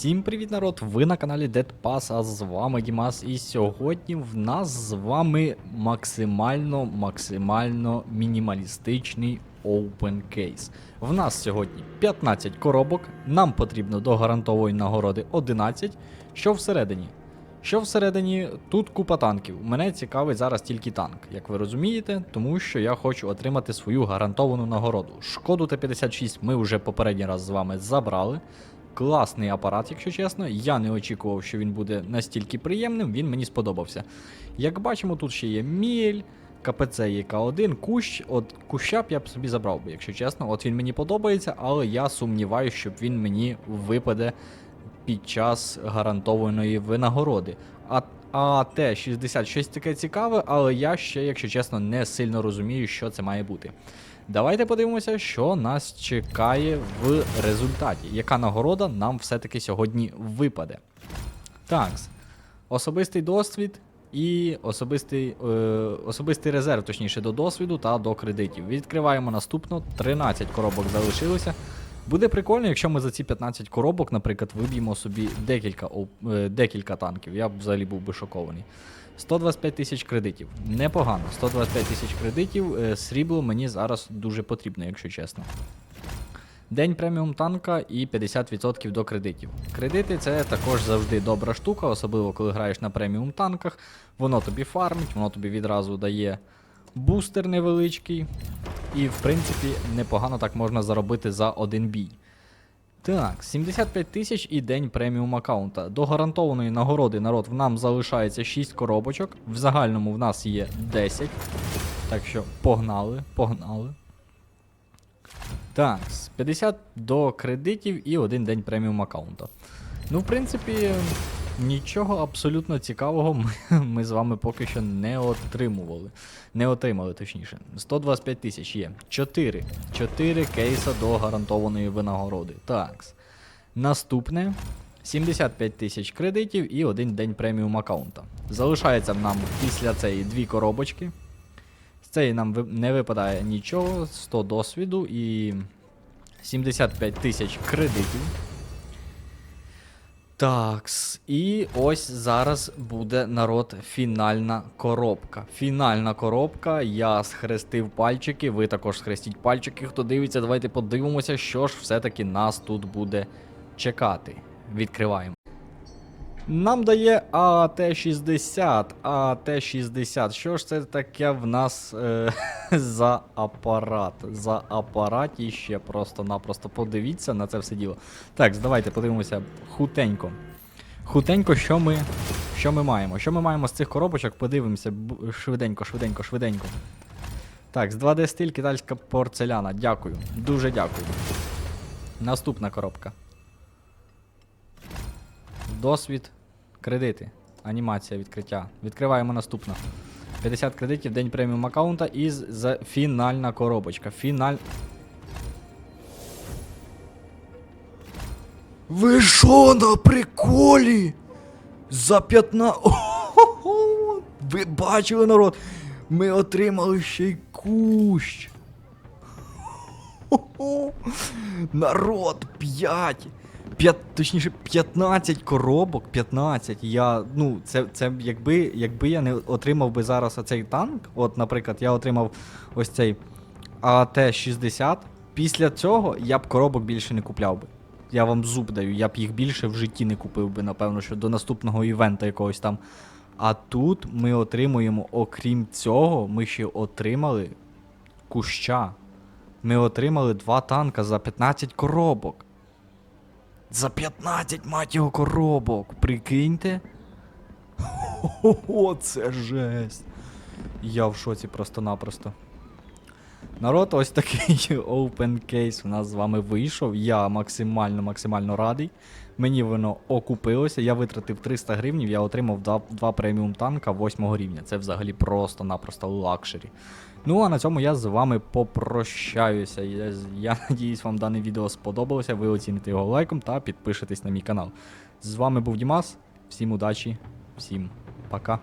Всім привіт, народ! Ви на каналі Dead Pass, а з вами Дімас. І сьогодні в нас з вами максимально максимально мінімалістичний open case. В нас сьогодні 15 коробок, нам потрібно до гарантової нагороди 11. Що всередині? Що всередині? Тут купа танків. Мене цікавить зараз тільки танк, як ви розумієте, тому що я хочу отримати свою гарантовану нагороду. Шкоду Т-56 ми вже попередній раз з вами забрали. Класний апарат, якщо чесно. Я не очікував, що він буде настільки приємним, він мені сподобався. Як бачимо, тут ще є міль, КПЦ ЄК1, кущ. От куща б я б собі забрав би, якщо чесно. От він мені подобається, але я сумніваюся, щоб він мені випаде під час гарантованої винагороди. А а Т-60 щось таке цікаве, але я ще, якщо чесно, не сильно розумію, що це має бути. Давайте подивимося, що нас чекає в результаті. Яка нагорода нам все-таки сьогодні випаде. Так, особистий досвід і особистий, е, особистий резерв, точніше, до досвіду та до кредитів. Відкриваємо наступно. 13 коробок залишилося. Буде прикольно, якщо ми за ці 15 коробок, наприклад, виб'ємо собі декілька, е, декілька танків. Я б взагалі був би шокований. 125 тисяч кредитів. Непогано. 125 тисяч кредитів. Е, Срібло мені зараз дуже потрібно, якщо чесно. День преміум танка і 50% до кредитів. Кредити це також завжди добра штука, особливо коли граєш на преміум танках. Воно тобі фармить, воно тобі відразу дає бустер невеличкий. І, в принципі, непогано так можна заробити за один бій. Так, 75 тисяч і день преміум аккаунта. До гарантованої нагороди народ в нам залишається 6 коробочок. В загальному в нас є 10. Так що погнали, погнали. Так, 50 до кредитів і один день преміум аккаунта. Ну, в принципі, нічого абсолютно цікавого ми, ми з вами поки що не отримували. Не отримали, точніше. 125 тисяч є. 4. 4 кейса до гарантованої винагороди. Так. Наступне. 75 тисяч кредитів і один день преміум аккаунта. Залишається нам після цієї дві коробочки. З цієї нам не випадає нічого, 100 досвіду і 75 тисяч кредитів. Такс. І ось зараз буде народ фінальна коробка. Фінальна коробка. Я схрестив пальчики. Ви також схрестіть пальчики. Хто дивиться, давайте подивимося, що ж все-таки нас тут буде чекати. Відкриваємо. Нам дає АТ-60. АТ-60. Що ж це таке в нас е, за апарат? За апараті ще просто-напросто подивіться на це все діло. Так, давайте подивимося хутенько. Хутенько, що ми, що ми маємо? Що ми маємо з цих коробочок? Подивимося швиденько, швиденько, швиденько. Так, з 2D стиль китайська порцеляна. Дякую. Дуже дякую. Наступна коробка. Досвід, кредити, анімація відкриття. Відкриваємо наступну. 50 кредитів, день преміум аккаунта і за фінальна коробочка. Фіналь. Ви що на приколі? За 15. Ого! Ви бачили, народ? Ми отримали ще й кущ. Народ, 5. 5, точніше, 15 коробок, 15. Я, ну, це, це якби, якби я не отримав би зараз оцей танк, от, наприклад, я отримав ось цей АТ-60. Після цього я б коробок більше не купляв би. Я вам зуб даю, я б їх більше в житті не купив би, напевно, що до наступного івента якогось там. А тут ми отримуємо, окрім цього, ми ще отримали куща. Ми отримали два танка за 15 коробок. За 15, мать його, коробок. Прикиньте. О, це жесть. Я в шоці просто-напросто. Народ, ось такий open case у нас з вами вийшов. Я максимально максимально радий. Мені воно окупилося. Я витратив 300 гривнів, я отримав два, два преміум танка 8 рівня. Це взагалі просто-напросто лакшері. Ну а на цьому я з вами попрощаюся. Я, я надіюсь, вам дане відео сподобалося. Ви оціните його лайком та підпишетесь на мій канал. З вами був Дімас. Всім удачі, всім пока.